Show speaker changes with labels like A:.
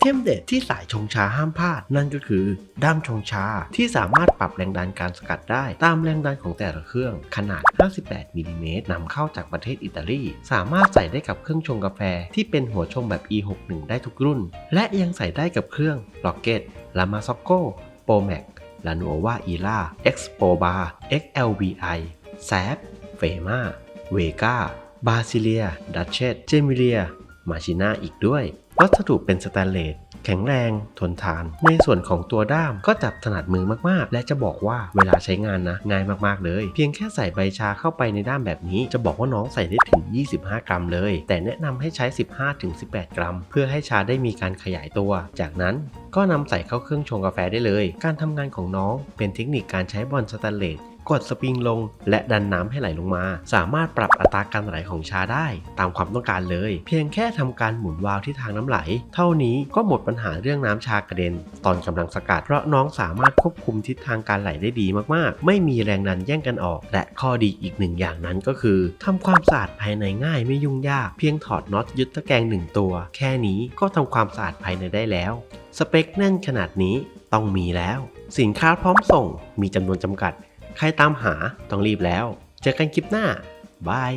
A: เทมเด็ดที่สายชงชาห้ามพลาด นั่นก็คือด้ามชงชาที่สามารถปรับแรงดันการสกัดได้ ตามแรงดันของแต่ละเครื่อง ขนาด 58มิลลิเมตรนำเข้าจากประเทศอิตาลี สามารถใส่ได้กับเครื่องชงกาแฟที่เป็นหัวชงแบบ E61 ได้ทุกรุ่น และยังใส่ได้กับเครื่อง Rocket l a m a s o c c o Pro Max l a n u o v a e l a Expo Bar XLVI s a p เฟมาเวกาบาซิเลีย ดัชเชตเจมิเลีย มาชิน่าอีกด้วย วัสดุเป็นสแตนเลสแข็งแรง ทนทาน ในส่วนของตัวด้ามก็จับถนัดมือมากๆ และจะบอกว่าเวลาใช้งานนะ ง่ายมากๆเลย เพียงแค่ใส่ใบชาเข้าไปในด้ามแบบนี้ จะบอกว่าน้องใส่ได้ถึง 25 กรัมเลย แต่แนะนำให้ใช้ 15-18 กรัม เพื่อให้ชาได้มีการขยายตัว จากนั้นก็นำใส่เข้าเครื่องชงกาแฟได้เลย การทำงานของน้องเป็นเทคนิคการใช้บอลสแตนเลส กดสปริงลง และดันน้ำให้ไหลลงมา สามารถปรับอัตราการไหลของชาได้ ตามความต้องการเลย เพียงแค่ทำการหมุนวาล์วที่ทางน้ำไหล เท่านี้ก็หมดปัญหาเรื่องน้ำชากระเด็น ตอนกำลังสกัด เพราะน้องสามารถควบคุมทิศทางการไหลได้ดีมากๆ ไม่มีแรงดันแย่งกันออก และข้อดีอีกหนึ่งอย่างนั้นก็คือทำความสะอาดภายในง่ายไม่ยุ่งยาก เพียงถอดน็อตยึดตะแกรงหนึ่งตัว แค่นี้ก็ทำความสะอาดภายในได้แล้ว สเปคแน่นขนาดนี้ต้องมีแล้ว สินค้าพร้อมส่งมีจำนวนจำกัด ใครตามหาต้องรีบแล้ว เจอกันคลิปหน้า บาย